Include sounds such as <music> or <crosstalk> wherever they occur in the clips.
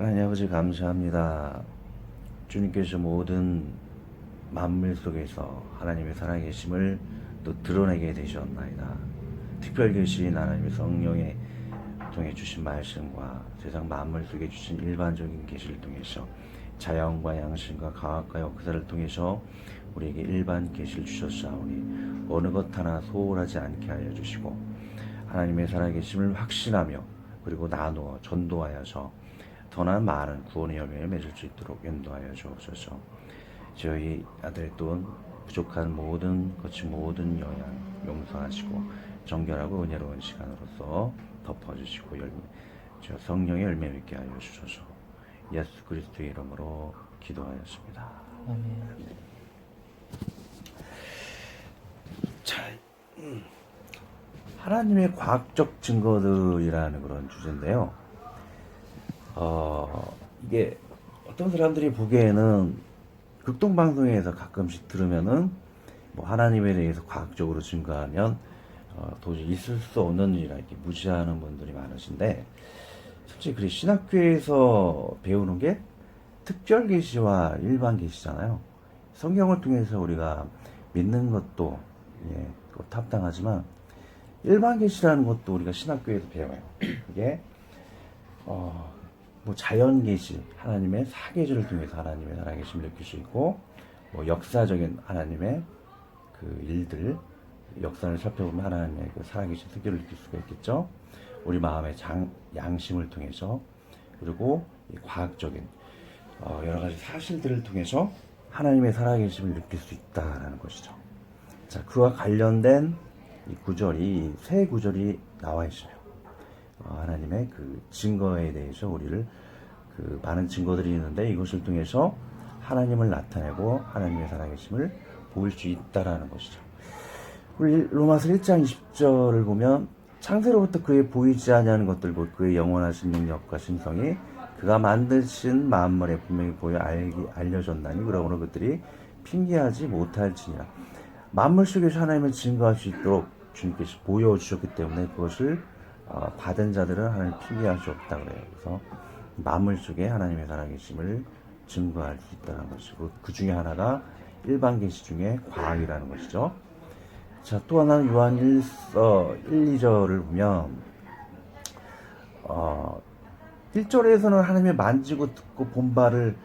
하나님 아버지 감사합니다. 주님께서 모든 만물 속에서 하나님의 살아계심을 또 드러내게 되셨나이다. 특별 계신 하나님의 성령의 통해 주신 말씀과 세상 만물 속에 주신 일반적인 계시를 통해서 자연과 양심과 과학과 역사를 통해서 우리에게 일반 계시를 주셨사오니 어느 것 하나 소홀하지 않게 하여 주시고 하나님의 살아계심을 확신하며 그리고 나누어 전도하여서 더 나은 많은 구원의 열매를 맺을 수 있도록 인도하여 주옵소서. 저희 아들의 돈 부족한 모든 거치 모든 영향 용서하시고 정결하고 은혜로운 시간으로서 덮어주시고 열매 저 성령의 열매 맺게 하여 주소서. 예수 그리스도의 이름으로 기도하였습니다. 아멘. 자, 음, 하나님의 과학적 증거들이라는 그런 주제인데요. 어, 이게 어떤 사람들이 보기에는 극동 방송에서 가끔씩 들으면은 뭐 하나님에 대해서 과학적으로 증거하면 어, 도저히 있을 수 없는 일이라 이렇게 무시하는 분들이 많으신데 솔직히 그래 신학교에서 배우는 게 특별 계시와 일반 계시잖아요. 성경을 통해서 우리가 믿는 것도 예, 탑당하지만 일반 계시라는 것도 우리가 신학교에서 배워요. 그게 어, 뭐 자연 계시, 하나님의 사계절을 통해서 하나님의 살아계심을 느낄 수 있고 뭐 역사적인 하나님의 그 일들 역사를 살펴보면 하나님의 그 살아계신 특별을 느낄 수가 있겠죠. 우리 마음의 장, 양심을 통해서 그리고 이 과학적인 어, 여러 가지 사실들을 통해서 하나님의 살아계심을 느낄 수 있다라는 것이죠. 자, 그와 관련된 이 구절이 세 구절이 나와 있어요. 어, 하나님의 그 증거에 대해서 우리를 그 많은 증거들이 있는데 이것을 통해서 하나님을 나타내고 하나님의 살아계심을 보일 수 있다라는 것이죠. 우리 로마서 1장 20절을 보면 창세로부터 그의 보이지 아니하는 것들과 그의 영원하신 능력과 신성이 그가 만드신 만물에 분명히 보여 알기, 알려졌나니 그러므로 그들이 핑계하지 못할지니라. 만물 속에서 하나님을 증거할 수 있도록 주님께서 보여주셨기 때문에 그것을 어, 받은 자들은 하나님 핑계할 수 없다 그래요. 그래서 만물 속에 하나님의 살아계심을 증거할 수 있다는 것이고 그 중에 하나가 일반 계시 중에 과학이라는 것이죠. 자, 또 하나는 요한 1, 어, 1, 2절을 보면, 어, 1절에서는 하나님의 만지고 듣고 본 바를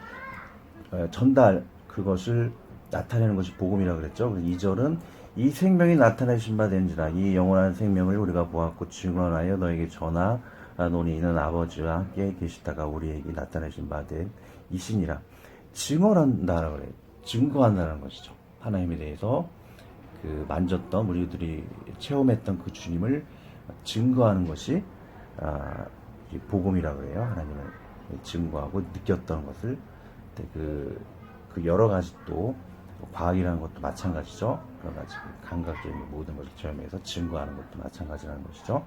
어, 전달, 그것을 나타내는 것이 복음이라고 그랬죠. 2절은 이 생명이 나타내신 바 된지라 이 영원한 생명을 우리가 보았고 증언하여 너에게 전하 노니 이는 아버지와 함께 계시다가 우리에게 나타내신 바 된 이신이라 증언한다라고 그래요. 증거한다는 것이죠. 하나님에 대해서 그 만졌던 우리들이 체험했던 그 주님을 증거하는 것이 아, 이 복음이라고 해요. 하나님을 증거하고 느꼈던 것을 그, 그 여러 가지 또 과학이라는 것도 마찬가지죠. 가지 감각적인 모든 것을 체험해서 증거하는 것도 마찬가지라는 것이죠.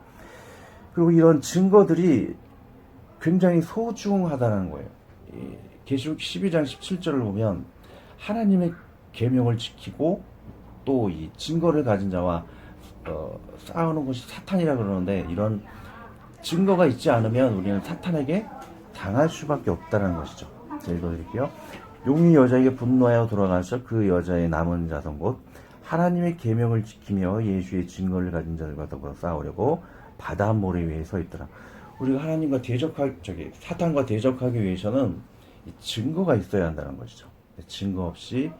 그리고 이런 증거들이 굉장히 소중하다는 거예요. 이 계시록 12장 17절을 보면 하나님의 계명을 지키고 또 이 증거를 가진 자와 어, 싸우는 것이 사탄이라 그러는데 이런 증거가 있지 않으면 우리는 사탄에게 당할 수밖에 없다는 것이죠. 제가 읽어드릴게요. 용이 여자에게 분노하여 돌아가서 그 여자의 남은 자손 곧 하나님의 계명을 지키며 예수의 증거를 가진 자들과 더불어 싸우려고 바다 모래 위에 서 있더라. 우리가 하나님과 대적할 저기 사탄과 대적하기 위해서는 이 증거가 있어야 한다는 것이죠. 증거 없이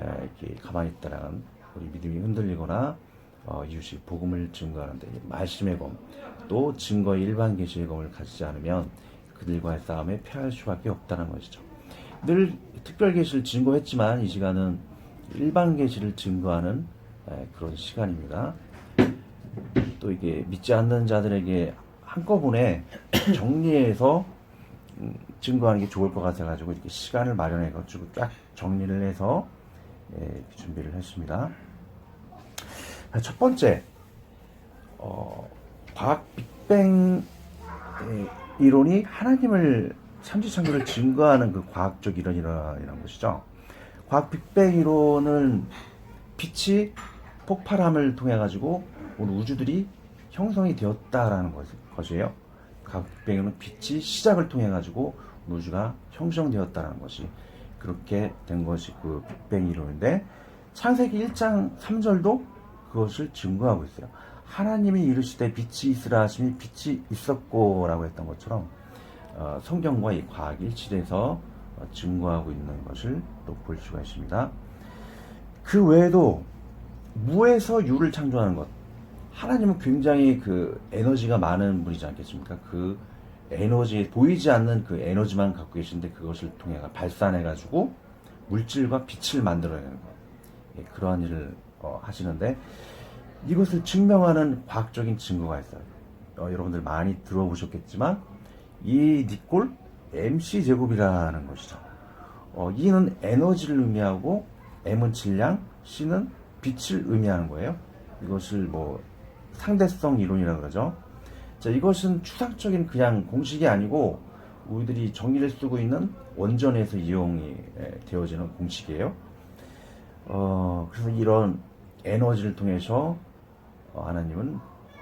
에, 이렇게 가만히 있다라는 우리 믿음이 흔들리거나 어, 이웃이 복음을 증거하는데 이 말씀의 검, 또 증거의 일반 계시의 검을 가지지 않으면 그들과의 싸움에 패할 수밖에 없다는 것이죠. 늘 특별 계시를 증거했지만 이 시간은 일반 계시를 증거하는 에, 그런 시간입니다. 또 이게 믿지 않는 자들에게 한꺼번에 <coughs> 정리해서 음, 증거하는 게 좋을 것 같아가지고 이렇게 시간을 마련해가지고 쫙 정리를 해서 준비를 했습니다. 자, 첫 번째, 어, 과학 빅뱅 예, 이론이 하나님을 삼지창조를 증거하는 그 과학적 이론이라는 것이죠. 과학 빅뱅 이론은 빛이 폭발함을 통해 가지고 오늘 우주들이 형성이 되었다라는 것- 것이에요. 과학 빅뱅은 빛이 시작을 통해 가지고 우주가 형성되었다는 것이 그렇게 된 것이 그 빅뱅 이론인데 창세기 1장 3절도 그것을 증거하고 있어요. 하나님이 이르시되 빛이 있으라 하시니 빛이 있었고라고 했던 것처럼 어, 성경과 이 과학이 일치돼서 어, 증거하고 있는 것을 또 볼 수가 있습니다. 그 외에도 무에서 유를 창조하는 것. 하나님은 굉장히 그 에너지가 많은 분이지 않겠습니까? 그 에너지, 보이지 않는 그 에너지만 갖고 계신데 그것을 통해 발산해가지고 물질과 빛을 만들어내는 것. 예, 그러한 일을 어, 하시는데 이것을 증명하는 과학적인 증거가 있어요. 어, 여러분들 많이 들어보셨겠지만 이 니꼴 MC 제곱이라는 것이죠. 어, E는 에너지를 의미하고 M은 질량, C는 빛을 의미하는 거예요. 이것을 뭐 상대성 이론이라 그러죠. 자, 이것은 추상적인 그냥 공식이 아니고 우리들이 정의를 쓰고 있는 원전에서 이용이 에, 되어지는 공식이에요. 어, 그래서 이런 에너지를 통해서 어, 하나님은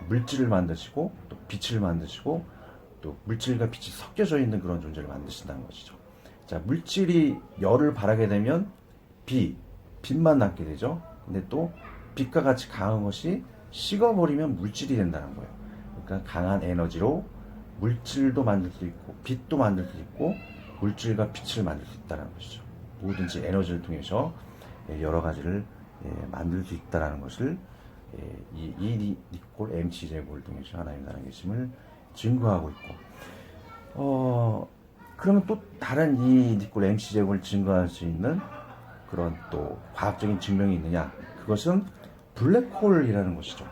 물질을 만드시고 또 빛을 만드시고 또 물질과 빛이 섞여져 있는 그런 존재를 만드신다는 것이죠. 자, 물질이 열을 발하게 되면 비, 빛만 남게 되죠. 근데 또 빛과 같이 강한 것이 식어버리면 물질이 된다는 거예요. 그러니까 강한 에너지로 물질도 만들 수 있고 빛도 만들 수 있고 물질과 빛을 만들 수 있다는 것이죠. 뭐든지 에너지를 통해서 예, 여러 가지를 예, 만들 수 있다는 것을 예, 이, 이 니콜 MC 제곱을 통해서 하나님 나라의 계심을 증거하고 있고 어 그러면 또 다른 이 니콜 MC 제곱을 증거할 수 있는 그런 또 과학적인 증명이 있느냐 그것은 블랙홀이라는 것이죠.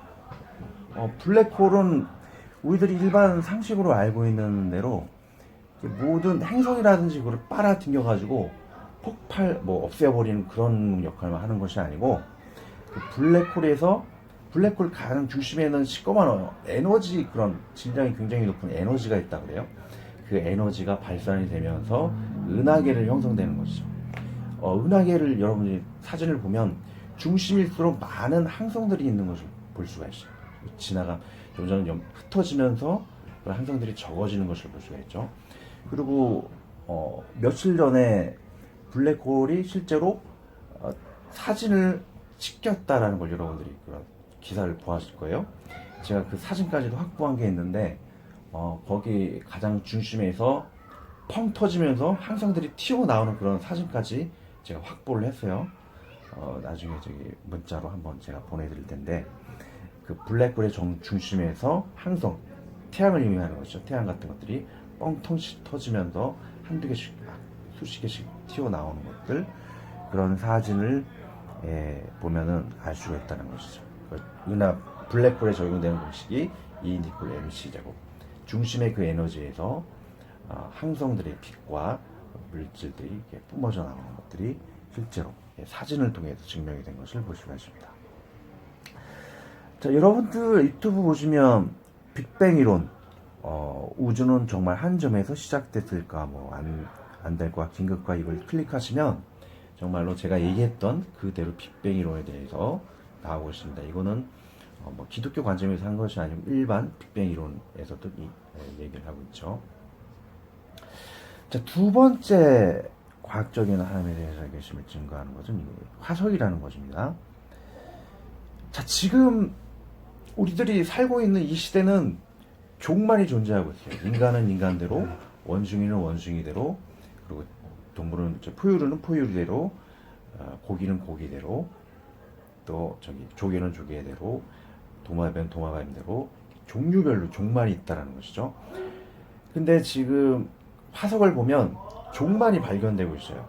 어, 블랙홀은 우리들이 일반 상식으로 알고 있는 대로 모든 행성이라든지 그걸 빨아당겨 가지고 폭발 뭐 없애버리는 그런 역할만 하는 것이 아니고 그 블랙홀에서 블랙홀 가장 중심에는 시꺼먼 에너지 그런 질량이 굉장히 높은 에너지가 있다 그래요. 그 에너지가 발산이 되면서 은하계를 형성되는 것이죠. 어, 은하계를 여러분이 사진을 보면 중심일수록 많은 항성들이 있는 것을 볼 수가 있어요. 지나가 점점 좀 흩어지면서 항성들이 적어지는 것을 볼 수가 있죠. 그리고 어, 며칠 전에 블랙홀이 실제로 어, 사진을 찍혔다라는 걸 여러분들이 그런 기사를 보았을 거예요. 제가 그 사진까지도 확보한 게 있는데 어, 거기 가장 중심에서 펑 터지면서 항성들이 튀어나오는 그런 사진까지 제가 확보를 했어요. 어, 나중에 저기 문자로 한번 제가 보내드릴 텐데 그 블랙홀의 정, 중심에서 항성, 태양을 의미하는 것이죠. 태양 같은 것들이 뻥텅 터지면서 한두 개씩, 아, 수십 개씩 튀어나오는 것들 그런 사진을 예, 보면은 알 수가 있다는 것이죠. 그 은하 블랙홀에 적용되는 공식이 E 니콜 MC 제곱 중심의 그 에너지에서 어, 항성들의 빛과 물질들이 뿜어져 나오는 것들이 실제로 예, 사진을 통해서 증명이 된 것을 볼 수가 있습니다. 자, 여러분들 유튜브 보시면 빅뱅 이론, 어, 우주는 정말 한 점에서 시작됐을까, 뭐, 안, 안될과 긴급과 이걸 클릭하시면 정말로 제가 얘기했던 그대로 빅뱅 이론에 대해서 나오고 있습니다. 이거는 어, 뭐 기독교 관점에서 한 것이 아니고 일반 빅뱅 이론에서도 이, 예, 얘기를 하고 있죠. 자, 두 번째 과학적인 하나님에 대해서 계심을 증거하는 것은 이 화석이라는 것입니다. 자, 지금 우리들이 살고 있는 이 시대는 종말이 존재하고 있어요. 인간은 인간대로, 원숭이는 원숭이대로, 그리고 동물은 포유류는 포유류대로, 어, 고기는 고기대로, 또 저기 조개는 조개대로, 도마뱀 도마뱀대로 종류별로 종말이 있다라는 것이죠. 근데 지금 화석을 보면 종말이 발견되고 있어요.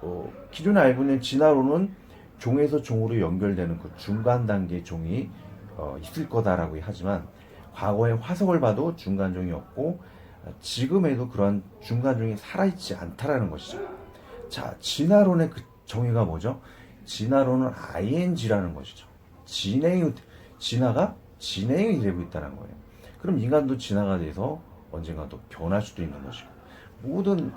어, 기존에 알고 있는 진화로는 종에서 종으로 연결되는 그 중간 단계 종이 어, 있을 거다라고 하지만 과거의 화석을 봐도 중간 종이 없고 어, 지금에도 그런 중간 종이 살아있지 않다라는 것이죠. 자, 진화론의 그 정의가 뭐죠? 진화론은 ing라는 것이죠. 진행이 진화가 진행이 되고 있다는 거예요. 그럼 인간도 진화가 돼서 언젠가 또 변할 수도 있는 것이고 모든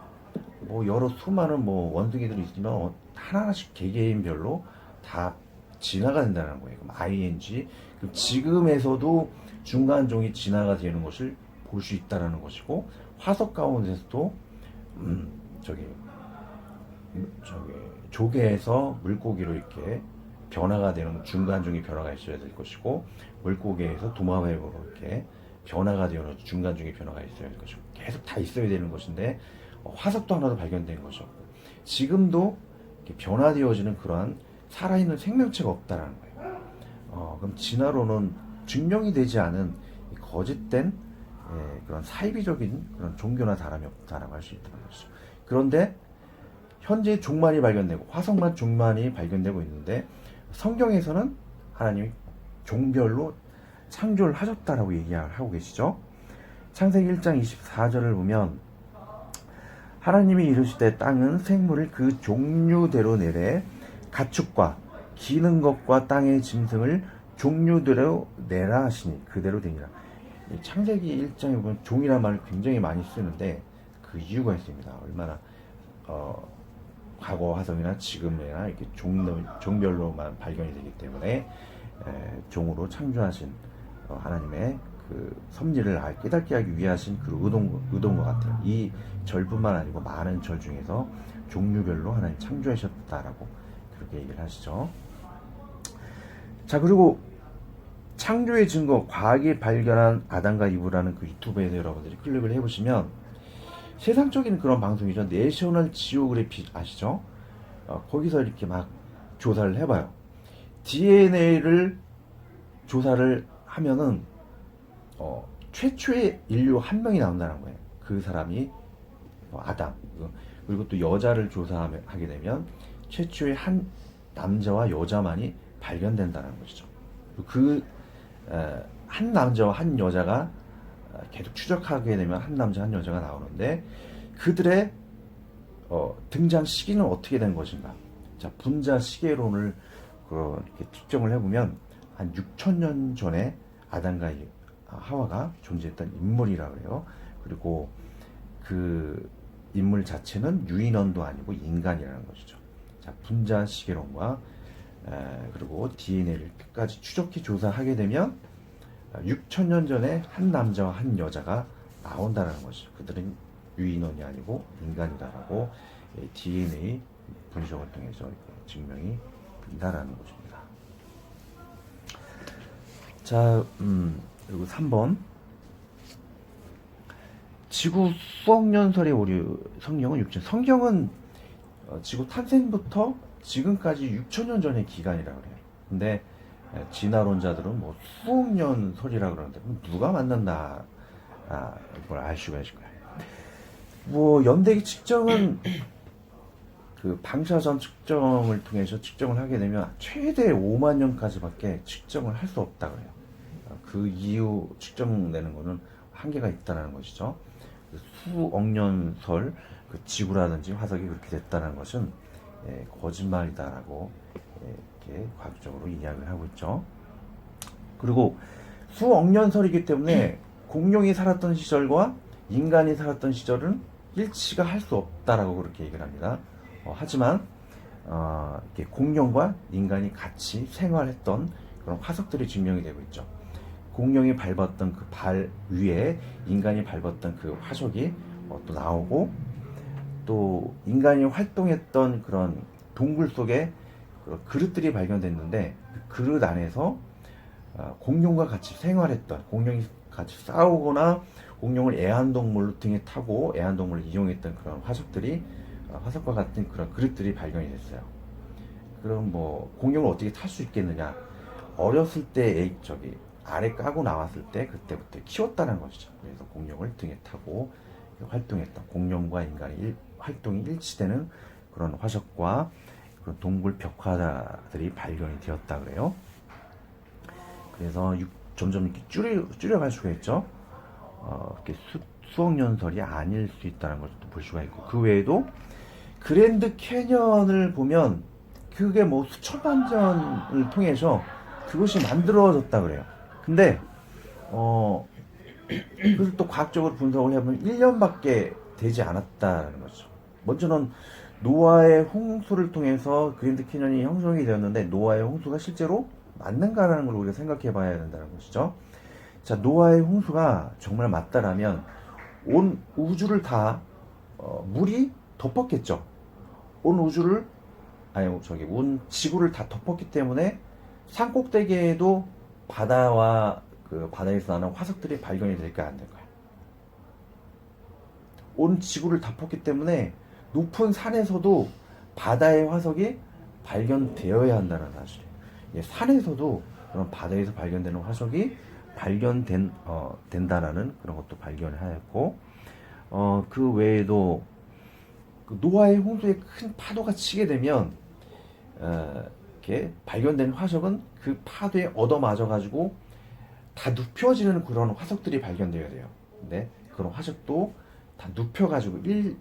뭐 여러 수많은 뭐 원숭이들이 있지만 어, 하나하나씩 개개인별로 다 진화가 된다는 거예요. 그럼 ing 그럼 지금에서도 중간 종이 진화가 되는 것을 볼 수 있다라는 것이고 화석 가운데서도 음, 저기 음, 저기 조개에서 물고기로 이렇게 변화가 되는 중간 중에 변화가 있어야 될 것이고 물고기에서 도마뱀으로 이렇게 변화가 되는 중간 중에 변화가 있어야 될 것이고 계속 다 있어야 되는 것인데 어, 화석도 하나도 발견된 것이 없고 지금도 변화되어지는 그러한 살아있는 생명체가 없다라는 거예요. 어, 그럼 진화론은 증명이 되지 않은 이 거짓된 예, 그런 사이비적인 그런 종교나 다름이 없다라고 할 수 있다는 것이죠. 그런데 현재 종말이 발견되고 화성만 종말이 발견되고 있는데 성경에서는 하나님이 종별로 창조를 하셨다라고 얘기하고 계시죠. 창세기 1장 24절을 보면 하나님이 이르시되 땅은 생물을 그 종류대로 내래 가축과 기는 것과 땅의 짐승을 종류대로 내라 하시니 그대로 되니라. 이 창세기 1장에 보면 종이라는 말을 굉장히 많이 쓰는데 그 이유가 있습니다. 얼마나 어, 과거 화성이나 지금이나 이렇게 종, 종별로만 발견이 되기 때문에 에, 종으로 창조하신 어, 하나님의 그 섭리를 알- 깨닫게 하기 위해 하신 그 의도인, 의도인 것 같아요. 이 절뿐만 아니고 많은 절 중에서 종류별로 하나님 창조하셨다라고 그렇게 얘기를 하시죠. 자, 그리고 창조의 증거, 과학이 발견한 아담과 이브라는 그 유튜브에서 여러분들이 클릭을 해보시면 세상적인 그런 방송이죠. 내셔널 지오그래피 아시죠? 어, 거기서 이렇게 막 조사를 해봐요. DNA를 조사를 하면은 어, 최초의 인류 한 명이 나온다는 거예요. 그 사람이 어, 아담. 그리고 또 여자를 조사하게 되면 최초의 한 남자와 여자만이 발견된다는 것이죠. 그 한 남자와 한 여자가 어, 계속 추적하게 되면 한 남자 한 여자가 나오는데 그들의 어, 등장 시기는 어떻게 된 것인가? 자 분자 시계론을 그 이렇게 측정을 해보면 한 6천 년 전에 아담과 이- 하와가 존재했던 인물이라 그래요. 그리고 그 인물 자체는 유인원도 아니고 인간이라는 것이죠. 자 분자 시계론과 에, 그리고 DNA를 끝까지 추적해 조사하게 되면 6천 년 전에 한 남자와 한 여자가 나온다는 것이죠. 그들은 유인원이 아니고 인간이다라고 DNA 분석을 통해서 증명이 된다라는 것입니다. 자, 음, 그리고 3번. 지구 수억 년설의 오류 성경은 6천. 성경은 어, 지구 탄생부터 지금까지 6천 년 전의 기간이라 그래요. 근데 에, 진화론자들은 뭐 수억 년 설이라 그러는데 누가 만난다 아, 걸알 수가 있을 거예요. 뭐 연대기 측정은 그 방사선 측정을 통해서 측정을 하게 되면 최대 5만 년까지밖에 측정을 할 수 없다 그래요. 어, 그 이후 측정되는 거는 한계가 있다는 것이죠. 그 수억 년설 그 지구라든지 화석이 그렇게 됐다는 것은 예, 거짓말이다라고 예, 이렇게 과학적으로 이야기를 하고 있죠. 그리고 수억 년설이기 때문에 공룡이 살았던 시절과 인간이 살았던 시절은 일치가 할 수 없다라고 그렇게 얘기를 합니다. 어, 하지만 어, 이렇게 공룡과 인간이 같이 생활했던 그런 화석들이 증명이 되고 있죠. 공룡이 밟았던 그 발 위에 인간이 밟았던 그 화석이 어, 또 나오고 또 인간이 활동했던 그런 동굴 속에 그 그릇들이 발견됐는데 그 그릇 안에서 어, 공룡과 같이 생활했던 공룡이 같이 싸우거나 공룡을 애완동물로 등에 타고 애완동물을 이용했던 그런 화석들이 어, 화석과 같은 그런 그릇들이 발견이 됐어요. 그럼 뭐 공룡을 어떻게 탈 수 있겠느냐? 어렸을 때 애- 저기 아래 까고 나왔을 때 그때부터 키웠다는 것이죠. 그래서 공룡을 등에 타고 활동했던 공룡과 인간의 일- 활동이 일치되는 그런 화석과 그런 동굴 벽화들이 발견이 되었다 그래요. 그래서 육- 점점 이렇게 줄여, 줄여갈 수가 있죠. 어, 이렇게 수, 수억 년설이 아닐 수 있다는 것도 볼 수가 있고 그 외에도 그랜드 캐년을 보면 그게 뭐 수천만 년을 통해서 그것이 만들어졌다 그래요. 근데 어 그걸 또 과학적으로 분석을 해보면 1년밖에 되지 않았다는 거죠. 먼저는 노아의 홍수를 통해서 그랜드 캐년이 형성이 되었는데 노아의 홍수가 실제로 맞는가라는 걸 우리가 생각해 봐야 된다는 것이죠. 자, 노아의 홍수가 정말 맞다라면 온 우주를 다 어, 물이 덮었겠죠. 온 우주를 아니 저기 온 지구를 다 덮었기 때문에 산 꼭대기에도 바다와 그 바다에서 나는 화석들이 발견이 될까 안 될까요? 온 지구를 덮었기 때문에 높은 산에서도 바다의 화석이 발견되어야 한다는 사실이에요. 예, 산에서도 그런 바다에서 발견되는 화석이 발견된 어, 된다라는 그런 것도 발견하였고 어, 그 외에도 그 노아의 홍수에 큰 파도가 치게 되면 어, 이렇게 발견된 화석은 그 파도에 얻어맞아 가지고 다 눕혀지는 그런 화석들이 발견되어야 돼요. 근데 그런 화석도 다 눕혀가지고 일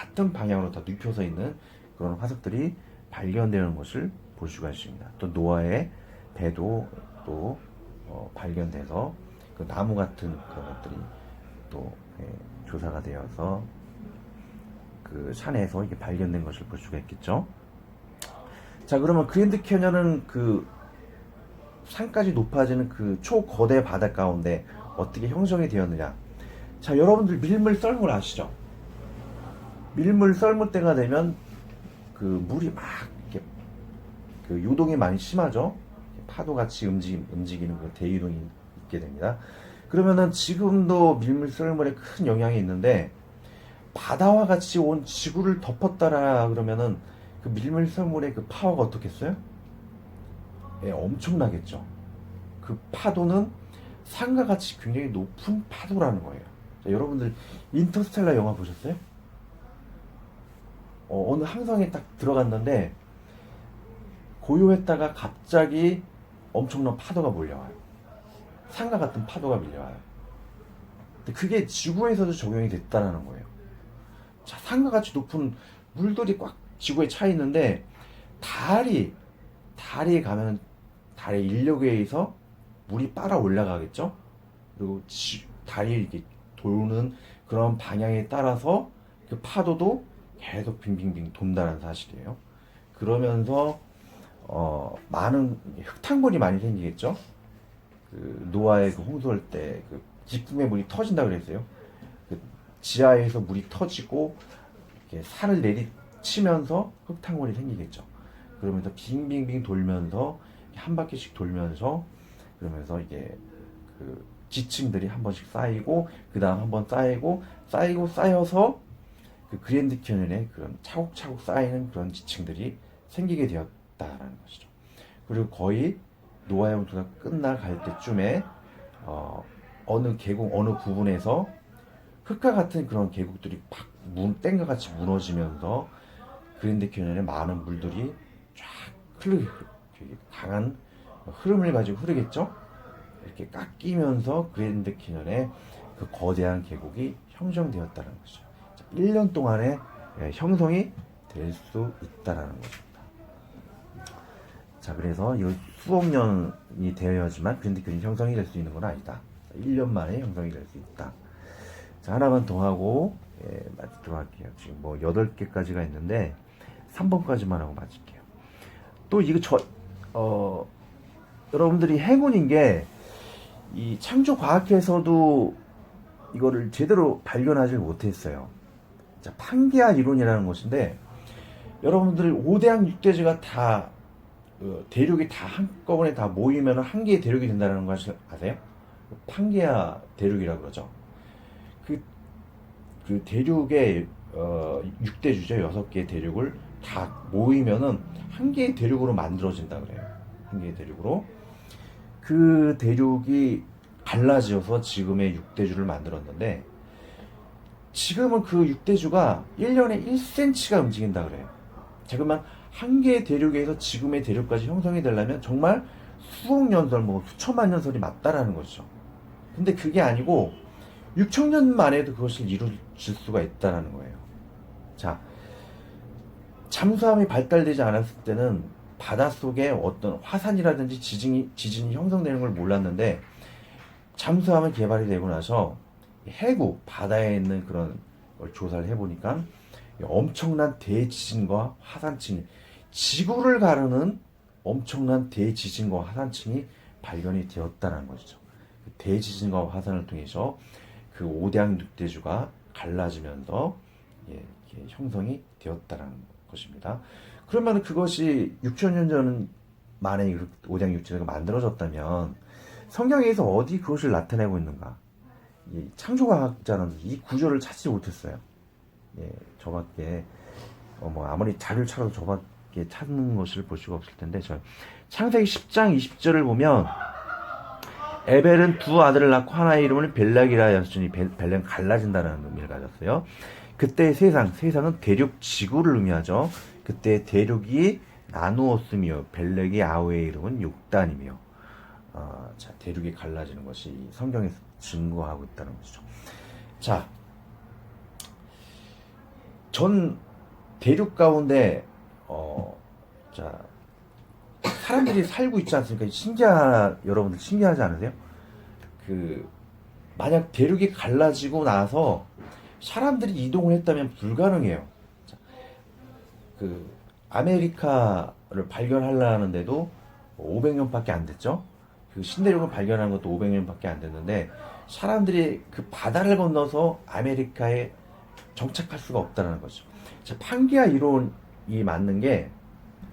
같은 방향으로 다 눕혀서 있는 그런 화석들이 발견되는 것을 볼 수가 있습니다. 또 노아의 배도 또 어, 발견돼서 그 나무 같은 그런 것들이 또 예, 조사가 되어서 그 산에서 이게 발견된 것을 볼 수가 있겠죠. 자 그러면 그랜드 캐년은 그 산까지 높아지는 그 초거대 바다 가운데 어떻게 형성이 되었느냐? 자 여러분들 밀물 썰물 아시죠? 밀물 썰물 때가 되면 그 물이 막 이렇게 그 요동이 많이 심하죠. 파도 같이 움직 움직이는 그 대유동이 있게 됩니다. 그러면은 지금도 밀물 썰물에 큰 영향이 있는데 바다와 같이 온 지구를 덮었다라 그러면은 그 밀물 썰물의 그 파워가 어떻겠어요? 예, 엄청나겠죠. 그 파도는 산과 같이 굉장히 높은 파도라는 거예요. 자, 여러분들 인터스텔라 영화 보셨어요? 어, 느 항성에 딱 들어갔는데 고요했다가 갑자기 엄청난 파도가 몰려와요. 산과 같은 파도가 밀려와요. 근데 그게 지구에서도 적용이 됐다는 거예요. 자, 산과 같이 높은 물들이 꽉 지구에 차 있는데 달이 달에 가면 달의 인력에 의해서 물이 빨아 올라가겠죠. 그리고 지, 달이 이렇게 도는 그런 방향에 따라서 그 파도도 계속 빙빙빙 돈다는 사실이에요. 그러면서 어, 많은 흙탕물이 많이 생기겠죠. 그 노아의 그 홍수할 때그 지붕에 물이 터진다 그랬어요. 그 지하에서 물이 터지고 산을 내리치면서 흙탕물이 생기겠죠. 그러면서 빙빙빙 돌면서 한 바퀴씩 돌면서 그러면서 이게 그 지층들이 한 번씩 쌓이고 그 다음 한 번 쌓이고 쌓이고 쌓여서 그 그랜드 캐년에 그런 차곡차곡 쌓이는 그런 지층들이 생기게 되었다라는 것이죠. 그리고 거의 노아의 홍수가 끝나갈 때쯤에 어, 어느 계곡 어느 부분에서 흙과 같은 그런 계곡들이 팍 문, 땡과 같이 무너지면서 그랜드 캐년에 많은 물들이 쫙 되게 강한 흐름을 가지고 흐르겠죠. 이렇게 깎이면서 그랜드 캐년에 그 거대한 계곡이 형성되었다는 것이죠. 1년 동안에 예, 형성이 될 수 있다라는 것입니다. 자, 그래서 이 수억 년이 되어야지만 캐년이 형성이 될 수 있는 건 아니다. 1년 만에 형성이 될 수 있다. 자, 하나만 더 하고 예, 마치도록 할게요. 지금 뭐 8개까지가 있는데 3번까지만 하고 마칠게요. 또 이거 저, 어, 여러분들이 행운인 게, 이 창조 과학에서도 이거를 제대로 발견하지 못했어요. 자, 판기아 이론이라는 것인데, 여러분들 5대양 6대지가 다, 어, 대륙이 다 한꺼번에 다 모이면 한 개의 대륙이 된다는 것을 아세요? 판기아 대륙이라고 그러죠. 그, 그 대륙의, 어, 6대 주죠. 6개의 대륙을 다 모이면은 한 개의 대륙으로 만들어진다 그래요. 한 개의 대륙으로. 그 대륙이 갈라지어서 지금의 6대주를 만들었는데 지금은 그 6대주가 1년에 1cm가 움직인다 그래요. 자, 그러면 한 개의 대륙에서 지금의 대륙까지 형성이 되려면 정말 수억 년설, 뭐 수천만 년설이 맞다라는 거죠. 근데 그게 아니고 6천 년 만에도 그것을 이루어질 수가 있다라는 거예요. 자, 잠수함이 발달되지 않았을 때는 바닷속에 어떤 화산이라든지 지진이, 지진이 형성되는 걸 몰랐는데 잠수함이 개발이 되고 나서 해구, 바다에 있는 그런 걸 조사를 해보니까 엄청난 대지진과 화산층이 지구를 가르는 엄청난 대지진과 화산층이 발견이 되었다는 것이죠. 그 대지진과 화산을 통해서 그 오대양 육대주가 갈라지면서 예, 형성이 되었다는 것입니다. 그러면 그것이 6천 년 전 만에 그 오대양 육대주가 만들어졌다면 성경에서 어디 그것을 나타내고 있는가? 이 창조과학자는 이 구조를 찾지 못했어요. 예, 저밖에 어, 뭐 아무리 자료를 찾아도 저밖에 찾는 것을 볼 수가 없을 텐데 저 창세기 10장 20절을 보면 에벨은 두 아들을 낳고 하나의 이름을 벨락이라 하였으니 벨- 벨은 갈라진다는 의미를 가졌어요. 그때 세상, 세상은 대륙 지구를 의미하죠. 그때 대륙이 나누었으며 벨렉이 아우의 이름은 욕단이며 어, 자 대륙이 갈라지는 것이 성경에서 증거하고 있다는 것이죠. 자, 전 대륙 가운데 어, 자 사람들이 살고 있지 않습니까? 신기하 여러분들 신기하지 않으세요? 그 만약 대륙이 갈라지고 나서 사람들이 이동을 했다면 불가능해요. 자, 그 아메리카를 발견하려는데도 500년밖에 안 됐죠. 그 신대륙을 발견한 것도 500년밖에 안 됐는데 사람들이 그 바다를 건너서 아메리카에 정착할 수가 없다는 거죠. 자, 판기아 이론이 맞는 게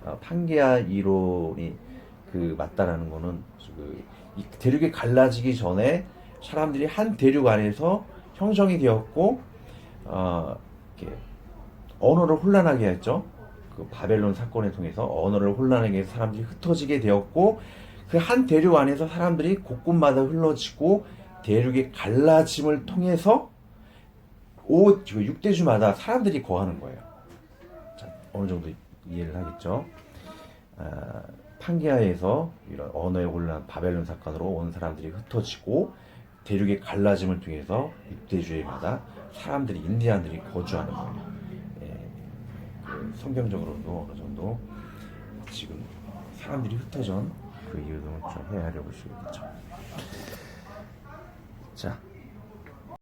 어, 판기아 이론이 그 맞다라는 거는 그이 대륙이 갈라지기 전에 사람들이 한 대륙 안에서 형성이 되었고 어, 이렇게 언어를 혼란하게 했죠. 그 바벨론 사건을 통해서 언어를 혼란하게 해서 사람들이 흩어지게 되었고 그 한 대륙 안에서 사람들이 곳곳마다 흘러지고 대륙이 갈라짐을 통해서 오, 그 육대주마다 사람들이 거하는 거예요. 자, 어느 정도 이해를 하겠죠? 아, 판게아에서 이런 언어의 혼란, 바벨론 사건으로 온 사람들이 흩어지고 대륙의 갈라짐을 통해서 육대주의마다 사람들이 인디안들이 거주하는 거예요. 예, 그 성경적으로도 어느 정도 지금 사람들이 흩어진 그 이유도 좀 헤아려 보시겠죠. 자,